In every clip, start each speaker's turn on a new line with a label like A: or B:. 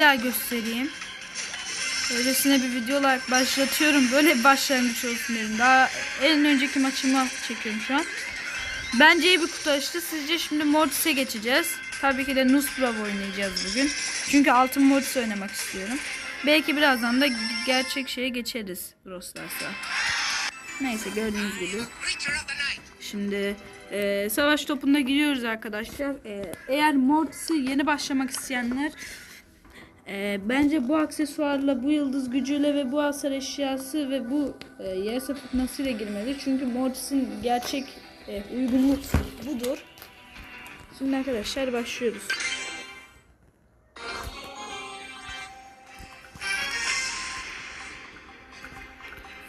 A: daha göstereyim. Öylesine bir video olarak başlatıyorum. Böyle bir başlangıç olsun dedim. Daha en önceki maçımı çekiyorum şu an. Bence iyi bir kutu açtı. Sizce şimdi Mortis'e geçeceğiz. Tabii ki de Nuzlocke oynayacağız bugün. Çünkü altın Mortis oynamak istiyorum. Belki birazdan da gerçek şeye geçeriz Brawl. Neyse gördüğünüz gibi. Şimdi e, savaş topunda giriyoruz arkadaşlar. E, eğer Mortis'i yeni başlamak isteyenler e, bence bu aksesuarla, bu yıldız gücüyle ve bu hasar eşyası ve bu e, yarasa fırtınasıyla girmeli. Çünkü Mortis'in gerçek e, uygunluk budur. Şimdi arkadaşlar başlıyoruz.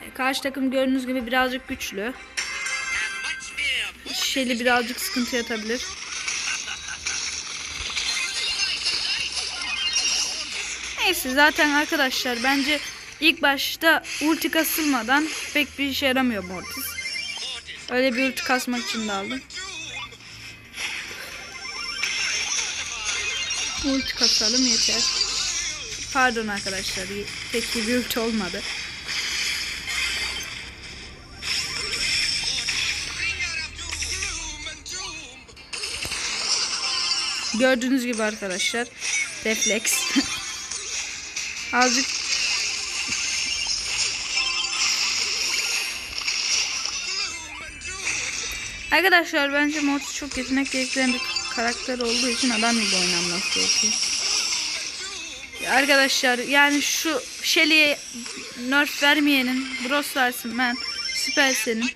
A: E, Karşı takım gördüğünüz gibi birazcık güçlü. Şeli birazcık sıkıntı yatabilir. Neyse zaten arkadaşlar bence ilk başta ulti kasılmadan pek bir işe yaramıyor Mortis. Öyle bir ulti kasmak için de aldım. Ulti kasalım yeter. Pardon arkadaşlar pek bir ulti olmadı. Gördüğünüz gibi arkadaşlar refleks. Azıcık Arkadaşlar bence Mortis çok yetenek gerektiren bir karakter olduğu için adam gibi oynanması gerekiyor. Arkadaşlar yani şu Shelly'e nerf vermeyenin Brawl Stars'ın ben Supercell'in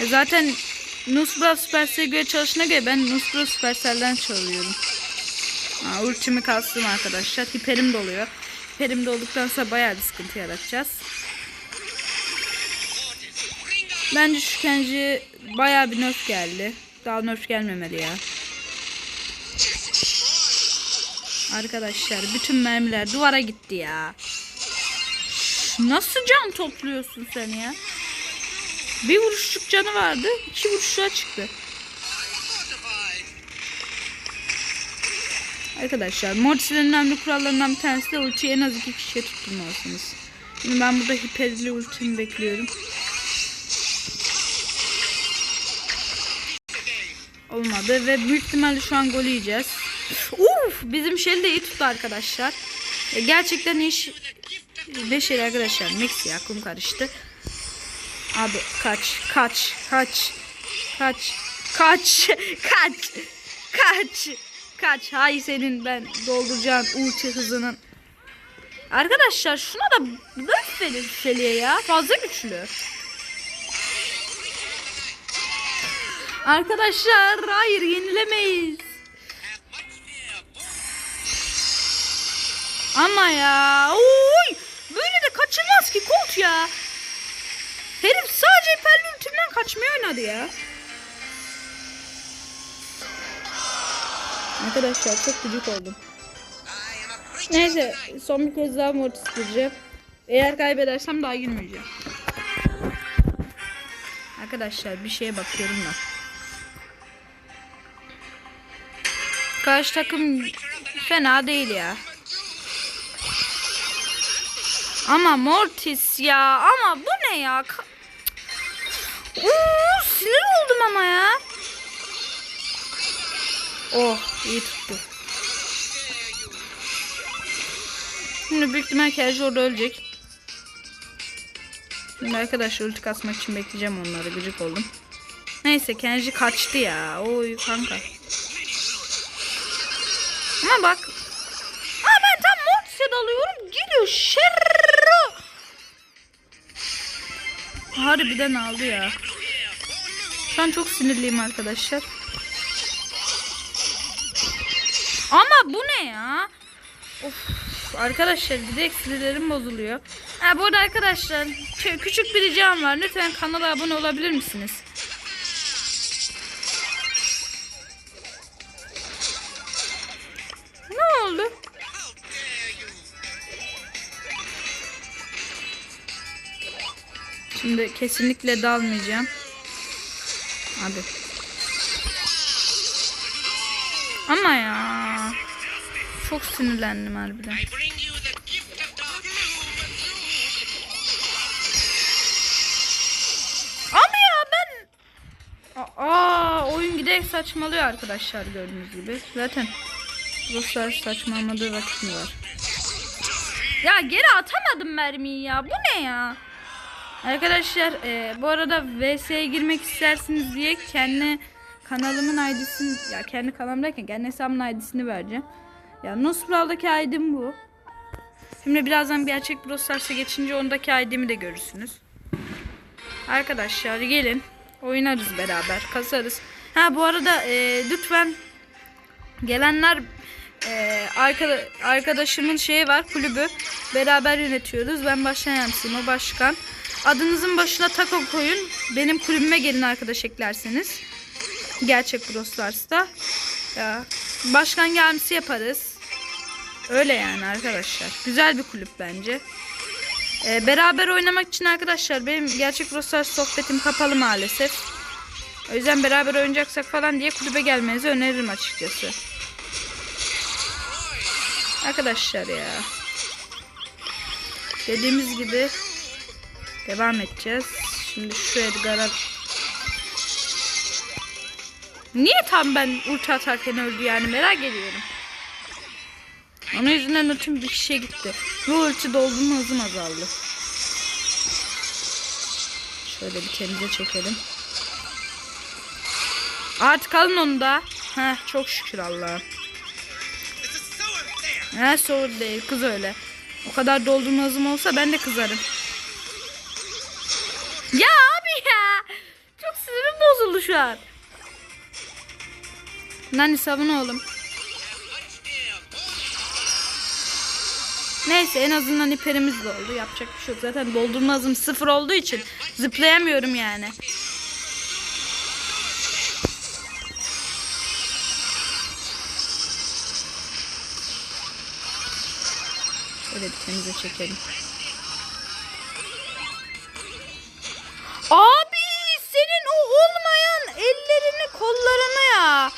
A: E zaten Nusbra Supercell'e göre çalışına göre ben Nusbra Supercell'den çalıyorum. Ha, ultimi kastım arkadaşlar. Hiperim doluyor. Hiperim dolduktan sonra bayağı bir sıkıntı yaratacağız. Bence şu Kenji bayağı bir nerf geldi. Daha nerf gelmemeli ya. Arkadaşlar bütün mermiler duvara gitti ya. Nasıl can topluyorsun sen ya? Bir vuruşluk canı vardı. iki vuruşluğa çıktı. Arkadaşlar Mortis'in önemli kurallarından bir tanesi de ultiyi en az iki kişiye tutturmalısınız. Şimdi ben burada hiperli ultimi bekliyorum. Olmadı ve büyük ihtimalle şu an gol yiyeceğiz. Uf, bizim Shelly de iyi tuttu arkadaşlar. E, gerçekten iş ne şey arkadaşlar. Mix ya kum karıştı. Abi kaç kaç kaç kaç kaç kaç kaç. kaç hay senin ben dolduracağım ulti hızının. Arkadaşlar şuna da nerf verin Shelly'e ya. Fazla güçlü. Arkadaşlar hayır yenilemeyiz. Ama ya. Oy! Böyle de kaçılmaz ki Colt ya. Herif sadece hiperli ultimden kaçmayı oynadı ya. Arkadaşlar çok gıcık oldum. Neyse son bir kez daha mortis gireceğim. Eğer kaybedersem daha girmeyeceğim. Arkadaşlar bir şeye bakıyorum da. Karşı takım fena değil ya. Ama Mortis ya ama bu ne ya? Oo, sinir oldum ama ya. Oh iyi tuttu. Şimdi büyük ihtimal Kerji orada ölecek. Şimdi arkadaşlar ulti kasmak için bekleyeceğim onları gıcık oldum. Neyse Kenji kaçtı ya. Oy kanka. Ama bak. Aa ben tam Mortis'e dalıyorum. Geliyor şerro. Harbiden aldı ya. Şu çok sinirliyim arkadaşlar. Bu ne ya? Of arkadaşlar direkt sinirlerim bozuluyor. Ha bu arada arkadaşlar kü- küçük bir ricam var. Lütfen kanala abone olabilir misiniz? Ne oldu? Şimdi kesinlikle dalmayacağım. Hadi. Ama ya. Çok sinirlendim harbiden. Ama ya ben... Aa oyun giderek saçmalıyor arkadaşlar gördüğünüz gibi. Zaten Ruslar saçmalamadığı vakit mi var? Ya geri atamadım mermiyi ya. Bu ne ya? Arkadaşlar e, bu arada VS'ye girmek istersiniz diye kendi kanalımın ID'sini ya kendi kanalımdayken kendi hesabımın ID'sini vereceğim. Ya Nuspral'daki ID'm bu. Şimdi birazdan gerçek Brawl geçince ondaki ID'mi de görürsünüz. Arkadaşlar gelin oynarız beraber kasarız. Ha bu arada e, lütfen gelenler e, arka, arkadaşımın şeyi var kulübü beraber yönetiyoruz. Ben başkan yardımcısıyım o başkan. Adınızın başına tako koyun. Benim kulübüme gelin arkadaş eklerseniz. Gerçek Brawl. Ya, başkan yardımcısı yaparız. Öyle yani arkadaşlar. Güzel bir kulüp bence. Ee, beraber oynamak için arkadaşlar benim gerçek Rostar sohbetim kapalı maalesef. O yüzden beraber oynayacaksak falan diye kulübe gelmenizi öneririm açıkçası. Arkadaşlar ya. Dediğimiz gibi devam edeceğiz. Şimdi şu Edgar'a Niye tam ben ulti atarken öldü yani merak ediyorum. Onun yüzünden ultim bir kişiye gitti. Bu ulti doldurma hızım azaldı. Şöyle bir temize çekelim. Artık alın onu da. Heh çok şükür Allah'a. He soğur değil kız öyle. O kadar doldurma hızım olsa ben de kızarım. Ya abi ya. Çok sinirim bozuldu şu an. Nani savun oğlum. Neyse en azından hiperimiz de oldu. Yapacak bir şey yok. Zaten doldurma hızım sıfır olduğu için zıplayamıyorum yani. Şöyle bir temize çekelim. Abi senin o olmayan ellerini kollarını ya.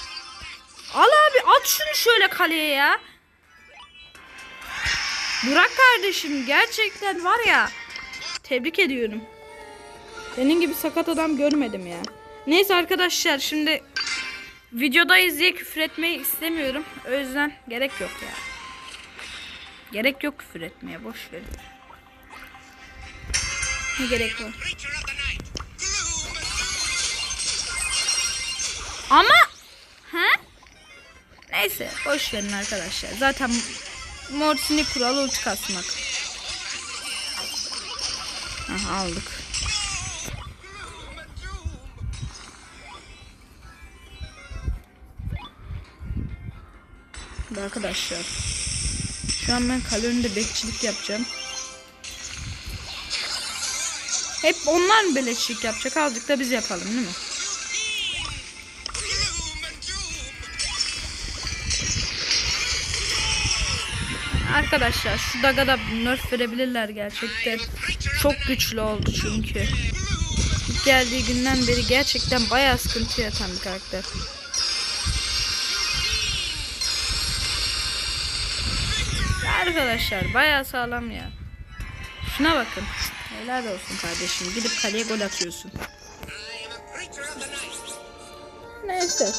A: Al abi at şunu şöyle kaleye ya. Burak kardeşim gerçekten var ya. Tebrik ediyorum. Senin gibi sakat adam görmedim ya. Neyse arkadaşlar şimdi videodayız diye küfür etmeyi istemiyorum. O yüzden gerek yok ya. Gerek yok küfür etmeye boş verin. Ne gerek var? Ama he? Neyse boş verin arkadaşlar. Zaten Mortis'in kuralı ulti kasmak. Aha aldık. Arkadaşlar. Şu an ben kale önünde bekçilik yapacağım. Hep onlar mı beleşçilik yapacak? Azıcık da biz yapalım değil mi? Arkadaşlar şu daga da nerf verebilirler gerçekten. Çok güçlü oldu çünkü. Geldiği günden beri gerçekten bayağı sıkıntı yaratan bir karakter. Arkadaşlar bayağı sağlam ya. Şuna bakın. Helal olsun kardeşim. Gidip kaleye gol atıyorsun. Neyse.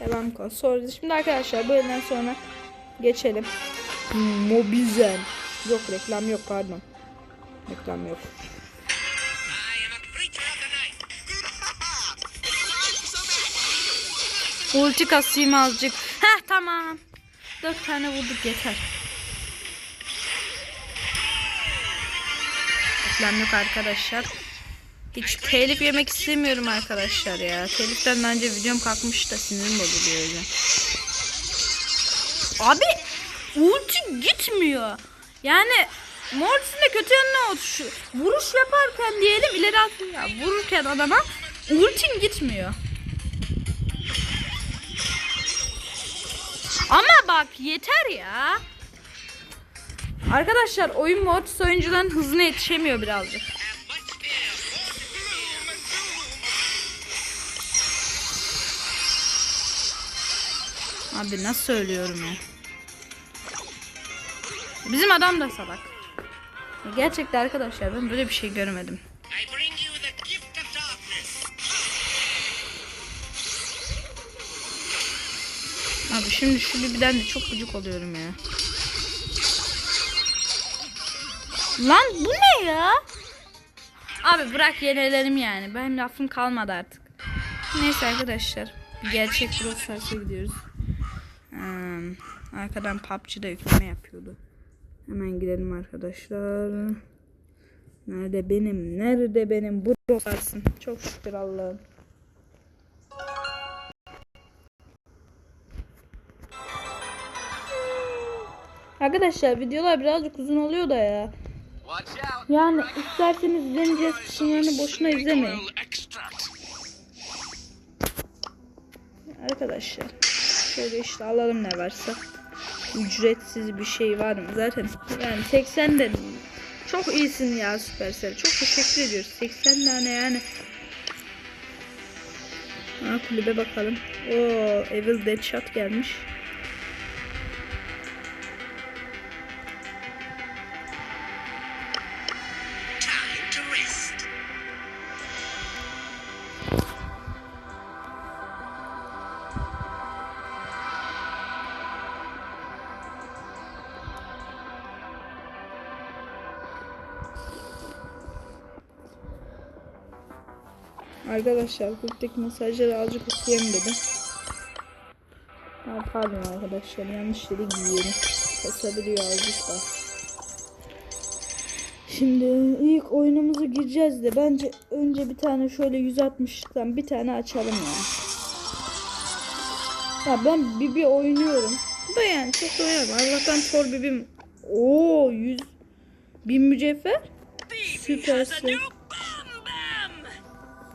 A: Devam kal. Sonra şimdi arkadaşlar bu elden sonra geçelim. Mobizen. Yok reklam yok pardon. Reklam yok. Ulti kasayım azıcık. Heh tamam. Dört tane vurduk yeter. Reklam yok arkadaşlar. Hiç telif yemek istemiyorum arkadaşlar ya. Teliften bence videom kalkmış da sinirim bozuluyor. Abi ulti gitmiyor. Yani Mortis'in de kötü yanına o şu vuruş yaparken diyelim ileri attın ya vururken adama ultin gitmiyor. Ama bak yeter ya. Arkadaşlar oyun Mortis oyuncuların hızına yetişemiyor birazcık. Abi nasıl söylüyorum ya. Bizim adam da salak. Gerçekten arkadaşlar ben böyle bir şey görmedim. Abi şimdi şu Bibi'den de çok gıcık oluyorum ya. Lan bu ne ya? Abi bırak yenilelim yani. Benim lafım kalmadı artık. Neyse arkadaşlar. Bir gerçek Brawl Stars'a gidiyoruz. Hmm, arkadan PUBG'da yükleme yapıyordu. Hemen gidelim arkadaşlar. Nerede benim? Nerede benim Brawl Stars'ım? Çok şükür Allah'ım. Arkadaşlar videolar birazcık uzun oluyor da ya. Yani isterseniz izlemeyeceğiz kısımlarını boşuna izlemeyin. Arkadaşlar şöyle işte alalım ne varsa. Ücretsiz bir şey var mı? Zaten yani 80 de çok iyisin ya Supercell. Çok teşekkür ediyoruz. 80 tane yani. Ha, kulübe bakalım. O Evil Deadshot gelmiş. Arkadaşlar kulüpteki mesajları azıcık okuyayım dedim. Ha, pardon arkadaşlar yanlış yere giyiyorum. Basabiliyor azıcık da. Şimdi ilk oyunumuza gireceğiz de bence önce bir tane şöyle 160'tan bir tane açalım ya. Ya ben Bibi oynuyorum. Bu da yani çok oynarım. Allah'tan Thor Bibim. Oo 100 bin mücevher. Süpersin.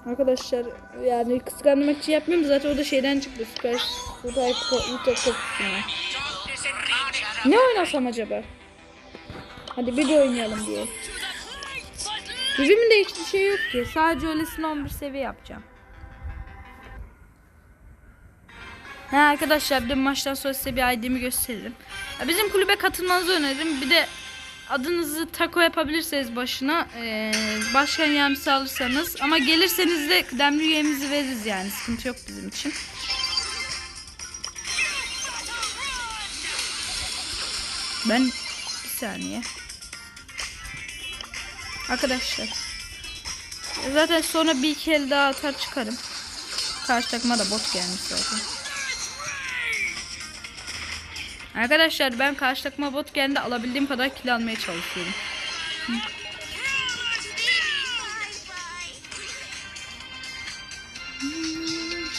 A: Arkadaşlar yani kıskandırmak için yapmıyorum zaten o da şeyden çıktı süper süper
B: of
A: Ne oynasam acaba? Hadi bir de oynayalım diye. Bibimin de hiçbir şey yok ki. Sadece öylesine 11 seviye yapacağım. Ha arkadaşlar de maçtan sonra size bir ID'mi gösteririm. Ya bizim kulübe katılmanızı öneririm. Bir de adınızı taco yapabilirseniz başına eee, başkan yardımcısı alırsanız ama gelirseniz de kıdemli üyemizi veririz yani sıkıntı yok bizim için. Ben bir saniye. Arkadaşlar. Zaten sonra bir iki el daha atar çıkarım. Karşı takıma da bot gelmiş zaten. Arkadaşlar ben karşı takıma bot geldiğinde alabildiğim kadar kill almaya çalışıyorum. Hı.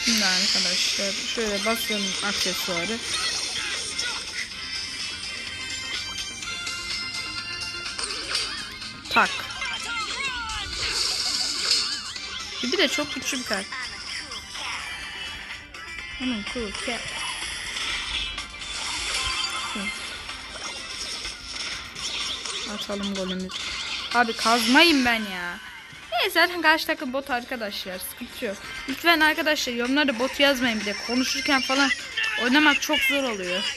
A: Şimdi arkadaşlar şöyle basıyorum aksesuarı. Tak. Bir de çok güçlü bir kart. Onun cool cat. Atalım golümüzü. Abi kazmayın ben ya. Neyse karşı takım bot arkadaşlar. Sıkıntı yok. Lütfen arkadaşlar yorumlarda bot yazmayın bir de. Konuşurken falan oynamak çok zor oluyor.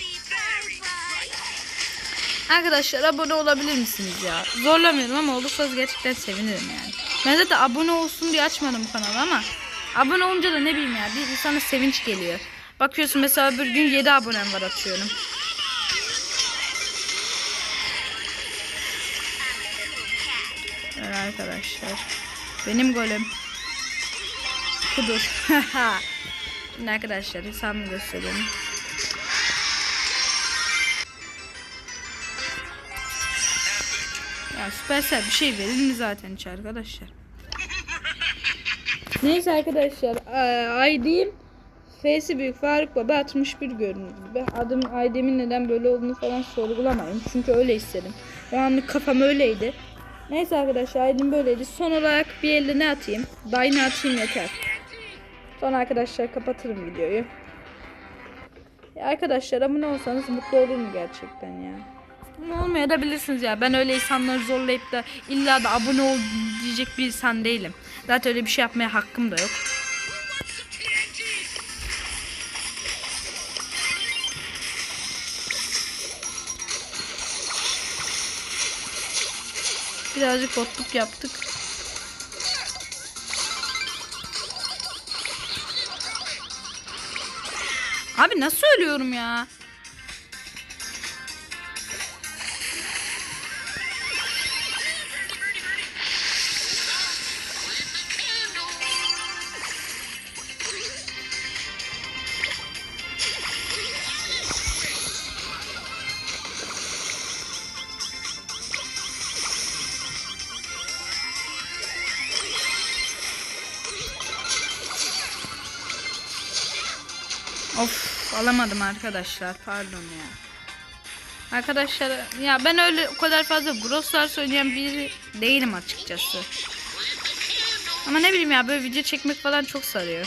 A: Arkadaşlar abone olabilir misiniz ya? Zorlamıyorum ama olursanız gerçekten sevinirim yani. Ben zaten abone olsun diye açmadım kanalı ama abone olunca da ne bileyim ya bir insana sevinç geliyor. Bakıyorsun mesela bir gün 7 abonem var atıyorum. Arkadaşlar. Benim golüm. Kudur. Şimdi arkadaşlar hesabımı göstereyim. Ya Supercell bir şey verir mi zaten hiç arkadaşlar? Neyse arkadaşlar ID'm F'si büyük Faruk Baba 61 gördüğünüz gibi. Adım ID'min neden böyle olduğunu falan sorgulamayın. Çünkü öyle istedim. O anlık kafam öyleydi. Neyse arkadaşlar ID'm böyleydi. Son olarak bir elde ne atayım? Dayını atayım yeter. Sonra arkadaşlar kapatırım videoyu. Ya arkadaşlar abone olsanız mutlu olurum gerçekten ya. Olmayabilirsiniz ya. Ben öyle insanları zorlayıp da illa da abone ol diyecek bir insan değilim. Zaten öyle bir şey yapmaya hakkım da yok. Birazcık botluk yaptık. Abi nasıl ölüyorum ya? Of alamadım arkadaşlar pardon ya. Arkadaşlar ya ben öyle o kadar fazla Brawl Stars oynayan biri değilim açıkçası. Ama ne bileyim ya böyle video çekmek falan çok sarıyor.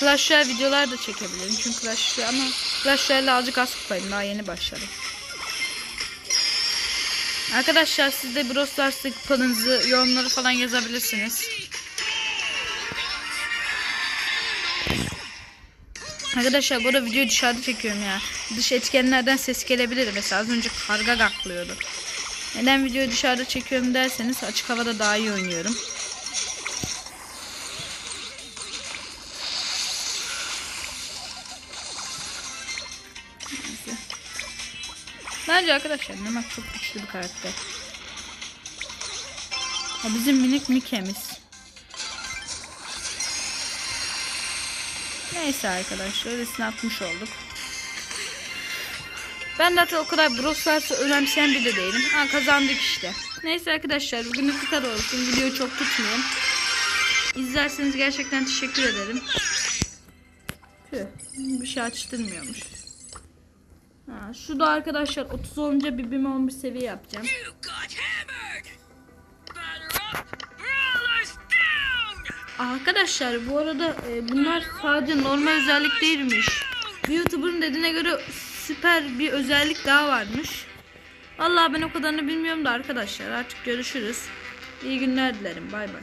A: Clash Royale videolar da çekebilirim çünkü Clash Royale ama Clash Royale'le azıcık az kupayım daha yeni başladım. Arkadaşlar siz de Brawl kupanızı yorumları falan yazabilirsiniz. Arkadaşlar bu arada videoyu dışarıda çekiyorum ya. Dış etkenlerden ses gelebilir. Mesela az önce karga gaklıyordu. Neden videoyu dışarıda çekiyorum derseniz açık havada daha iyi oynuyorum. Bence arkadaşlar Nemak çok güçlü bir karakter. O bizim minik Mike'miz. Neyse arkadaşlar öylesine atmış olduk. Ben zaten o kadar Brawl Stars'ı önemseyen biri de değilim. Ha kazandık işte. Neyse arkadaşlar bugünlük bu kadar olsun. Videoyu çok tutmayayım. İzlerseniz gerçekten teşekkür ederim. Tüh, bir şey açtırmıyormuş. Ha, şu da arkadaşlar 30 olunca birbirime 11 seviye yapacağım. Arkadaşlar bu arada e, bunlar sadece normal özellik değilmiş. Bir YouTuber'ın dediğine göre süper bir özellik daha varmış. Vallahi ben o kadarını bilmiyorum da arkadaşlar artık görüşürüz. İyi günler dilerim. Bay bay.